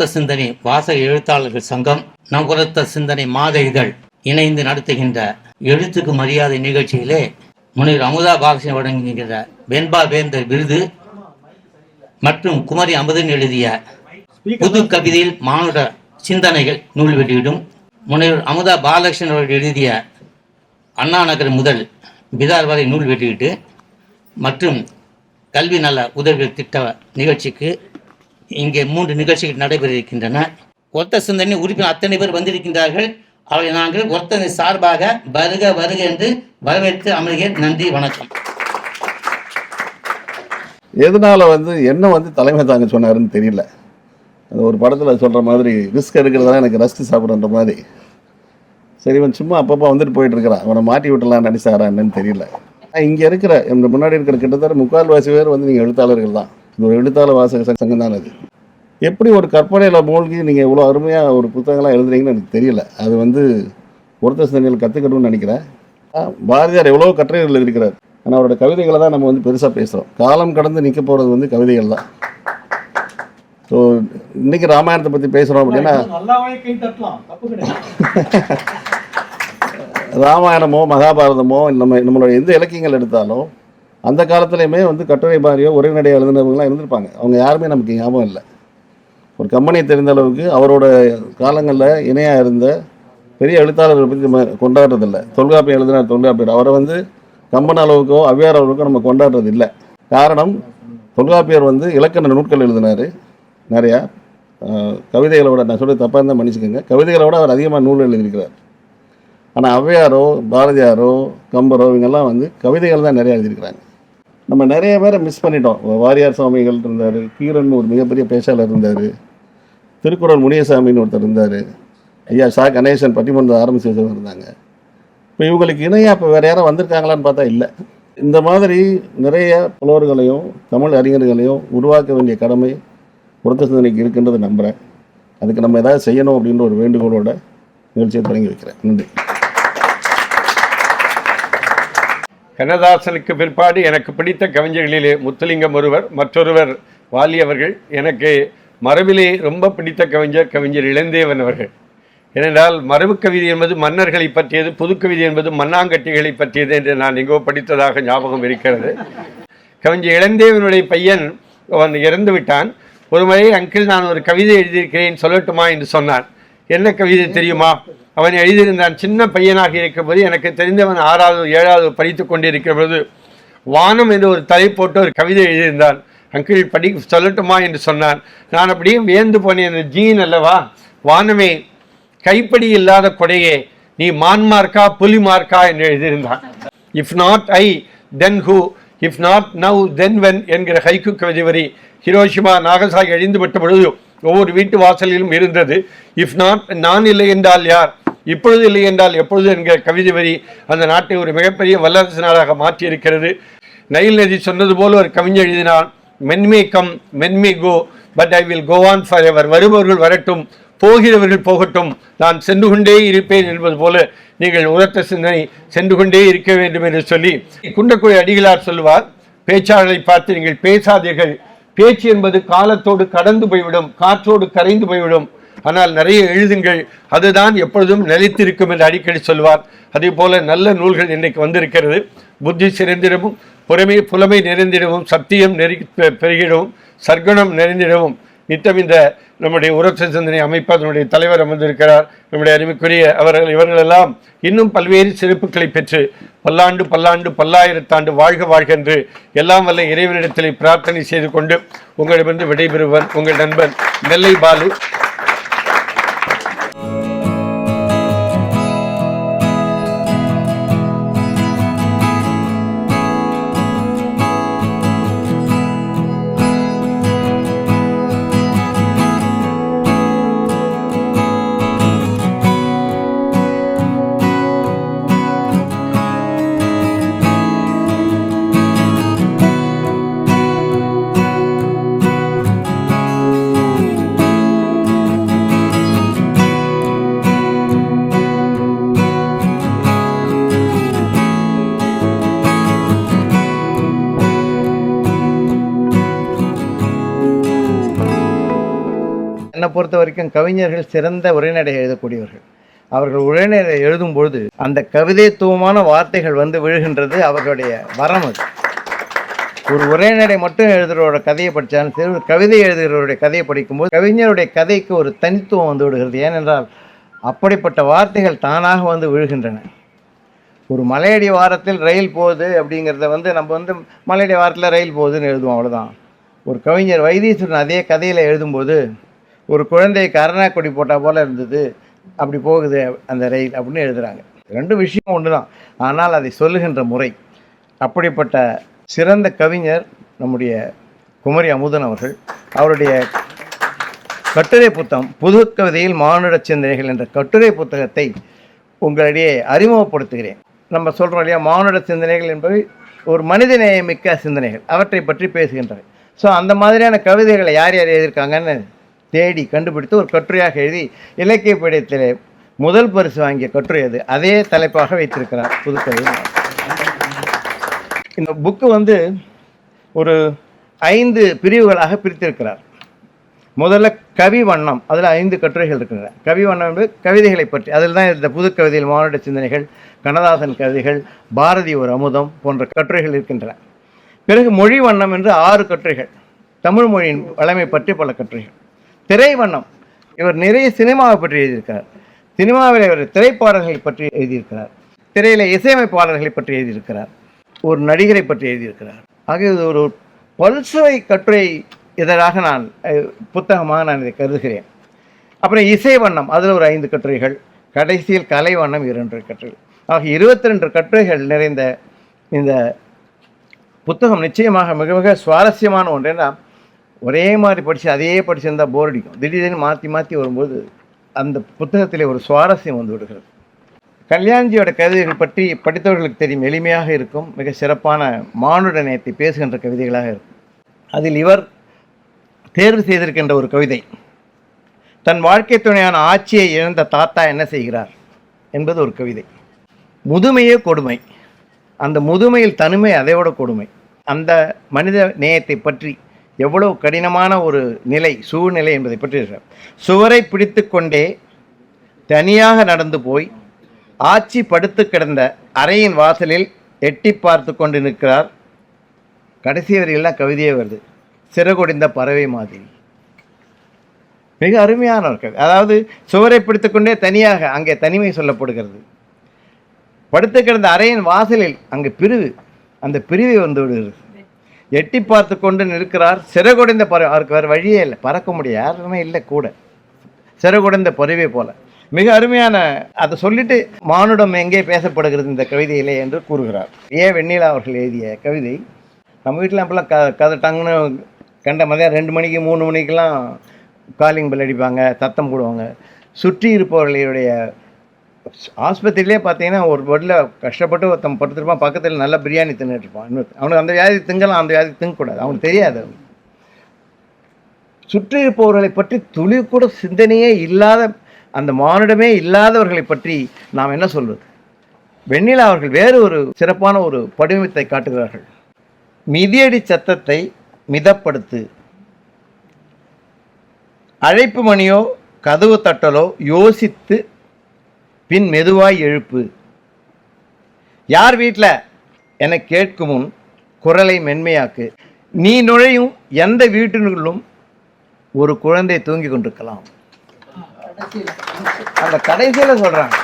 உரத்த சிந்தனை வாசக எழுத்தாளர்கள் சங்கம் நம் உரத்த சிந்தனை மாத இதழ் இணைந்து நடத்துகின்ற எழுத்துக்கு மரியாதை நிகழ்ச்சியிலே முனிவர் அமுதா பாலகிருஷ்ணன் வழங்குகின்ற வெண்பா வேந்தர் விருது மற்றும் குமரி அமுதன் எழுதிய புது கவிதையில் மானுட சிந்தனைகள் நூல் வெளியிடும். முனைவர் அமுதா பாலகிருஷ்ணன் அவர்கள் எழுதிய அண்ணா நகர் முதல் பிதார் வரை நூல் வெளியீட்டு மற்றும் கல்வி நல உதவிகள் திட்ட நிகழ்ச்சிக்கு இங்கே மூன்று நிகழ்ச்சிகள் நடைபெற இருக்கின்றன ஒத்த சிந்தனை உறுப்பினர் அத்தனை பேர் வந்திருக்கின்றார்கள். அவர்களை நாங்கள் ஒத்தனை சார்பாக வருக வருக என்று வரவேற்று அமர்கிறேன். நன்றி வணக்கம். எதனால வந்து என்ன வந்து தலைமை தாங்க சொன்னாருன்னு தெரியல. அது ஒரு படத்தில் சொல்கிற மாதிரி ரிஸ்க் எடுக்கிறதெல்லாம் எனக்கு ரஸ்க் சாப்பிட்ற மாதிரி. சரி இவன் சும்மா அப்பப்போ வந்துட்டு போயிட்டுருக்கிறான் அவனை மாட்டி விட்டலாம் நடிச்சாரா என்னன்னு தெரியல. இங்கே இருக்கிற இந்த முன்னாடி இருக்கிற கிட்டத்தட்ட முக்கால்வாசி பேர் வந்து நீங்கள் எழுத்தாளர்கள் தான். ஒரு எழுத்தாளர் வாசக சங்கம் தான் அது. எப்படி ஒரு கற்பனையில் மூழ்கி நீங்கள் இவ்வளோ அருமையாக ஒரு புத்தகங்களாக எழுதுறீங்கன்னு எனக்கு தெரியல. அது வந்து ஒருத்தர் சிந்தனைகள் கற்றுக்கணும்னு நினைக்கிறேன். பாரதியார் எவ்வளோ கட்டுரைகள் எழுதியிருக்கிறார். ஆனால் அவரோட கவிதைகளை தான் நம்ம வந்து பெருசாக பேசுகிறோம் காலம் கடந்து நிற்க போகிறது வந்து கவிதைகள் தான். ஸோ இன்னைக்கு ராமாயணத்தை பற்றி பேசுகிறோம் அப்படின்னா ராமாயணமோ மகாபாரதமோ நம்ம நம்மளோட எந்த இலக்கியங்கள் எடுத்தாலும் அந்த காலத்துலையுமே வந்து கட்டுரை மாதிரியோ உரைநடை எழுதினவங்களாம் இருந்திருப்பாங்க. அவங்க யாருமே நமக்கு ஞாபகம் இல்லை. ஒரு கம்பெனி தெரிந்த அளவுக்கு அவரோட காலங்களில் இணையாக இருந்த பெரிய எழுத்தாளர்களை பற்றி நம்ம கொண்டாடுறதில்லை. தொல்காப்பியம் எழுதினார் தொல்காப்பியர். அவரை வந்து கம்பன் அளவுக்கோ அவ்வியார் அளவுக்கோ நம்ம கொண்டாடுறது இல்லை. காரணம் தொல்காப்பியர் வந்து இலக்கண நூட்கள் எழுதினார். நிறையா. கவிதைகளோட நான் சொல்ல தப்பாக இருந்தால் மன்னிச்சுக்கோங்க. கவிதைகளோட அவர் அதிகமாக நூல் எழுதியிருக்கிறார். ஆனால் ஔவையாரோ பாரதியாரோ கம்பரோ இவங்கெல்லாம் வந்து கவிதைகள் தான் நிறையா எழுதியிருக்கிறாங்க. நம்ம நிறைய பேரை மிஸ் பண்ணிட்டோம். வாரியார் சுவாமிகள் இருந்தார் கீரன் ஒரு மிகப்பெரிய பேச்சாளர் இருந்தார் திருக்குறள் முனியசாமின்னு ஒருத்தர் இருந்தார். ஐயா சா. கணேசன் பட்டிமன்றம் ஆரம்பிச்சு வச்சவங்க இருந்தாங்க. இப்போ இவங்களுக்கு இணையாக இப்போ வேறு யாரும் வந்திருக்காங்களான்னு பார்த்தா இல்லை. இந்த மாதிரி நிறைய புலவர்களையும் தமிழ் அறிஞர்களையும் உருவாக்க வேண்டிய கடமை புரத்த சிந்தனைக்கு இருக்குன்றதை நம்புகிறேன் அதுக்கு நம்ம ஏதாவது செய்யணும் அப்படின்ற ஒரு வேண்டுகோளோட நிகழ்ச்சியை தொடங்கி வைக்கிறேன். நன்றி. கண்ணதாசனுக்கு பிற்பாடு எனக்கு பிடித்த கவிஞர்களிலே முத்துலிங்கம் ஒருவர் மற்றொருவர் வாலி அவர்கள். எனக்கு மரபிலே ரொம்ப பிடித்த கவிஞர் கவிஞர் இளந்தேவன் அவர்கள். ஏனென்றால் மரபு கவிதை என்பது மன்னர்களை பற்றியது புதுக்கவிதை என்பது மண்ணாங்கட்டிகளை பற்றியது என்று நான் எங்கோ படித்ததாக ஞாபகம் இருக்கிறது. கவிஞர் இளந்தேவனுடைய பையன் அவன் இறந்து விட்டான். ஒரு முறை அங்கிள் நான் ஒரு கவிதை எழுதியிருக்கிறேன் சொல்லட்டுமா என்று சொன்னான் என்ன கவிதை தெரியுமா? அவன் எழுதியிருந்தான். சின்ன பையனாக இருக்கும்போது எனக்கு தெரிந்தவன் ஆறாவது ஏழாவது படித்து கொண்டிருக்கிற பொழுது வானம் என்று ஒரு தலை போட்டு ஒரு கவிதை எழுதியிருந்தான். அங்கிள் படி சொல்லட்டுமா என்று சொன்னான். நான் அப்படியே வியந்து போனேன். அந்த ஜீன் அல்லவா? வானமே கைப்படி இல்லாத கொடையே நீ மான்மார்க்கா புலிமார்க்கா புலி மார்க்கா என்று எழுதியிருந்தான். If not I then who if not now then when என்கிற ஹைக்கு கவிதை வரி ஹிரோஷிமா நாகசாகி அழிந்து விட்ட பொழுது ஒவ்வொரு வீட்டு வாசலிலும் இருந்தது. இஃப் நாட் நான் இல்லை என்றால் யார்? இப்பொழுது இல்லை என்றால் எப்பொழுது என்கிற கவிதை வரி அந்த நாட்டை ஒரு மிகப்பெரிய வல்லரசு நாடாக மாற்றியிருக்கிறது. நைல் நதி சொன்னது போல ஒரு கவிஞர் எழுதினான் men may come men may go but I will go on forever வருபவர்கள் வரட்டும் போகிறவர்கள் போகட்டும். நான் சென்று கொண்டே இருப்பேன் என்பது போல நீங்கள் உரத்த சிந்தனை சென்று கொண்டே இருக்க வேண்டும் என்று சொல்லி குன்றக்குடி அடிகளார் சொல்லுவார் பேச்சாளரை பார்த்து நீங்கள் பேசாதீர்கள். பேச்சு என்பது காலத்தோடு கடந்து போய்விடும் காற்றோடு கரைந்து போய்விடும். ஆனால் நிறைய எழுதுங்கள். அதுதான் எப்பொழுதும் நிலைத்திருக்கும் என்று அடிக்கடி சொல்வார். அதே போல நல்ல நூல்கள் இன்றைக்கு வந்திருக்கிறது. புத்தி சிறந்திடமும் புறமை புலமை நிறைந்திடவும் சத்தியம் நெறி பெ- பெருகிடவும் சர்க்குணம் நிறைந்திடவும். நித்தம் இந்த நம்முடைய உரத்த சிந்தனை அமைப்பு அதனுடைய தலைவர் அமர்ந்திருக்கிறார். நம்முடைய அருமைக்குரிய அவர்கள் இவர்களெல்லாம் இன்னும் பல்வேறு சிறப்புகளை பெற்று பல்லாண்டு பல்லாண்டு பல்லாயிரத்தாண்டு வாழ்க வாழ்க என்று எல்லாம் வல்ல இறைவனிடத்தில் பிரார்த்தனை செய்து கொண்டு உங்களிடமிருந்து விடைபெறுவன் உங்கள் நண்பன் நெல்லை பாலு. என்னை பொறுத்த வரைக்கும் கவிஞர்கள் சிறந்த உரைநடை எழுதக்கூடியவர்கள். அவர்கள் உரைநடை எழுதும் பொழுது அந்த கவிதைத்துவமான வார்த்தைகள் வந்து விழுகின்றது அவர்களுடைய வரம் அது. ஒரு உரைநடை மட்டும் எழுதுகிறவரோட கதையை படித்தாலும் சரி ஒரு கவிதை எழுதுகிறவருடைய கதையை படிக்கும்போது கவிஞருடைய கதைக்கு ஒரு தனித்துவம் வந்து விடுகிறது. ஏனென்றால் அப்படிப்பட்ட வார்த்தைகள் தானாக வந்து விழுகின்றன. ஒரு மலையடி வாரத்தில் ரயில் போகுது அப்படிங்கிறத வந்து நம்ம வந்து மலையடி வாரத்தில் ரயில் போகுதுன்னு எழுதுவோம் அவ்வளோதான் ஒரு கவிஞர் வைத்தீஸ்வரன் அதே கதையில் எழுதும்போது ஒரு குழந்தை கருணாக்கொடி போட்டால் போல் இருந்தது அப்படி போகுது அந்த ரயில் அப்படின்னு எழுதுகிறாங்க ரெண்டு விஷயம் ஒன்று தான் ஆனால் அதை சொல்லுகின்ற முறை அப்படிப்பட்ட சிறந்த கவிஞர் நம்முடைய குமரி அமுதன் அவர்கள் அவருடைய கட்டுரை புத்தகம் புது கவிதையில் மானுட சிந்தனைகள் என்ற கட்டுரை புத்தகத்தை உங்களிடையே அறிமுகப்படுத்துகிறேன். நம்ம சொல்கிறோம் இல்லையா மானுட சிந்தனைகள் என்பவை ஒரு மனித நேயமிக்க சிந்தனைகள் அவற்றை பற்றி பேசுகின்றன ஸோ அந்த மாதிரியான கவிதைகளை யார் யார் எழுதியிருக்காங்கன்னு தேடி கண்டுபிடித்து ஒரு கட்டுரையாக எழுதி இலக்கிய பீடத்தில் முதல் பரிசு வாங்கிய கட்டுரை அது. அதே தலைப்பாக வைத்திருக்கிறார் புதுக்கவி இந்த புக்கு வந்து ஒரு ஐந்து பிரிவுகளாக பிரித்திருக்கிறார். முதல்ல கவி வண்ணம் அதில் ஐந்து கட்டுரைகள் இருக்கின்றன. கவி வண்ணம் என்பது கவிதைகளை பற்றி அதில் தான் இந்த புது கவிதையில் மானுட சிந்தனைகள் கண்ணதாசன் கவிதைகள் பாரதி ஒரு அமுதம் போன்ற கட்டுரைகள் இருக்கின்றன. பிறகு மொழி வண்ணம் என்று ஆறு கட்டுரைகள் தமிழ் மொழியின் வளமை பற்றி பல கட்டுரைகள். திரைவண்ணம். இவர் நிறைய சினிமாவை பற்றி எழுதியிருக்கிறார். சினிமாவில் இவர் திரைப்பாடல்களை பற்றி எழுதியிருக்கிறார். திரையில இசையமைப்பாளர்களை பற்றி எழுதியிருக்கிறார். ஒரு நடிகரை பற்றி எழுதியிருக்கிறார். ஆக இது ஒரு பல்சுவை கட்டுரை இதழாக நான் புத்தகமாக நான் இதை கருதுகிறேன். அப்புறம் இசை வண்ணம் அதில் ஒரு ஐந்து கட்டுரைகள். கடைசியில் கலை வண்ணம் இரண்டு கட்டுரைகள் ஆக இருபத்தி ரெண்டு கட்டுரைகள் நிறைந்த இந்த புத்தகம் நிச்சயமாக மிக மிக சுவாரஸ்யமான ஒன்று ஏன்னா ஒரே மாதிரி படித்து அதே படிச்சிருந்தா போர் அடிக்கும். திடீர்னு மாற்றி மாற்றி வரும்போது அந்த புத்தகத்திலே ஒரு சுவாரஸ்யம் வந்து விடுகிறது. கல்யாண்ஜியோட கவிதைகள் பற்றி படித்தவர்களுக்கு தெரியும். எளிமையாக இருக்கும் மிக சிறப்பான மானுட நேயத்தை பேசுகின்ற கவிதைகளாக இருக்கும். அதில் இவர் தேர்வு செய்திருக்கின்ற ஒரு கவிதை. தன் வாழ்க்கை துணையான ஆட்சியை இழந்த தாத்தா என்ன செய்கிறார் என்பது ஒரு கவிதை. முதுமையே கொடுமை. அந்த முதுமையில் தனிமை அதையோட கொடுமை. அந்த மனித நேயத்தை பற்றி எவ்வளவு கடினமான ஒரு நிலை சூழ்நிலை என்பதை பற்றி இருக்கிறார். சுவரை பிடித்து கொண்டே தனியாக நடந்து போய் ஆட்சி படுத்து கிடந்த அறையின் வாசலில் எட்டி பார்த்து கொண்டு நிற்கிறார். கடைசி வரையெல்லாம் கவிதையே வருது. சிறகுடிந்த பறவை மாதிரி. மிக அருமையான ஒரு கவி அதாவது சுவரை பிடித்துக்கொண்டே தனியாக அங்கே தனிமை சொல்லப்படுகிறது. படுத்து கிடந்த அறையின் வாசலில் அங்கே பிரிவு அந்த பிரிவை வந்து விடுகிறது. எட்டி பார்த்து கொண்டு நிற்கிறார். சிறகுடைந்த பறவை அவருக்கு வேறு வழியே இல்லை. பறக்க முடியாது. யாருமே இல்லை கூட. சிறகுடைந்த பறவை போல. மிக அருமையான அதை சொல்லிட்டு மானுடம் எங்கே பேசப்படுகிறது இந்த கவிதையிலே என்று கூறுகிறார். ஏ. வெண்ணிலா அவர்கள் எழுதிய கவிதை நம்ம வீட்டில் அப்பெல்லாம் க கதை டங்குன்னு கண்ட மதியம் ரெண்டு மணிக்கு மூணு மணிக்கெல்லாம் காலிங் பெல் அடிப்பாங்க சத்தம் போடுவாங்க. சுற்றி இருப்பவர்களுடைய ஆஸ்பத்திரியிலே பார்த்தீங்கன்னா ஒரு வழியில் கஷ்டப்பட்டு ஒருத்தன் படுத்துருப்பான் பக்கத்தில் நல்ல பிரியாணி தின்னுட்டு இருப்பான். இன்னொரு அவனுக்கு அந்த வியாதி திங்கலாம் அந்த வியாதி திங்கக்கூடாது. அவனுக்கு தெரியாது சுற்றி இருப்பவர்களை பற்றி துளி கூட சிந்தனையே இல்லாத அந்த மானிடமே இல்லாதவர்களை பற்றி நாம் என்ன சொல்வது? வெண்ணிலா அவர்கள் வேறு ஒரு சிறப்பான ஒரு படிமத்தை காட்டுகிறார்கள். மிதியடி சத்தத்தை மிதப்படுத்து. அழைப்பு மணியோ கதவு தட்டலோ யோசித்து பின் மெதுவாய் எழுப்பு. யார் வீட்டில் என கேட்கும் முன் குரலை மென்மையாக்கு. நீ நுழையும் எந்த வீட்டினுள்ளும் ஒரு குழந்தை தூங்கி கொண்டிருக்கலாம். அந்த கடைசியில் சொல்கிறாங்க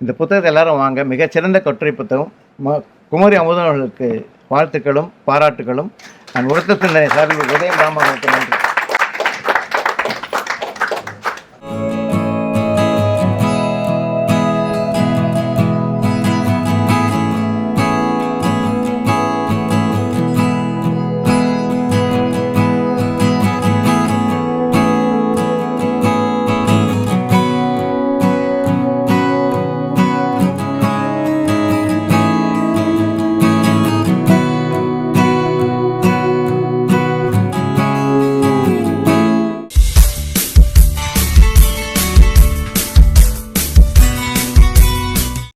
இந்த புத்தகத்தை எல்லாரும் வாங்க. மிகச்சிறந்த கட்டுரை புத்தகம். ம குமரி அமுதன் அவர்களுக்கு வாழ்த்துக்களும் பாராட்டுகளும். நான் உரத்த சிந்தனை சார்பில் உதயம் ராமர்களுக்கு நன்றி.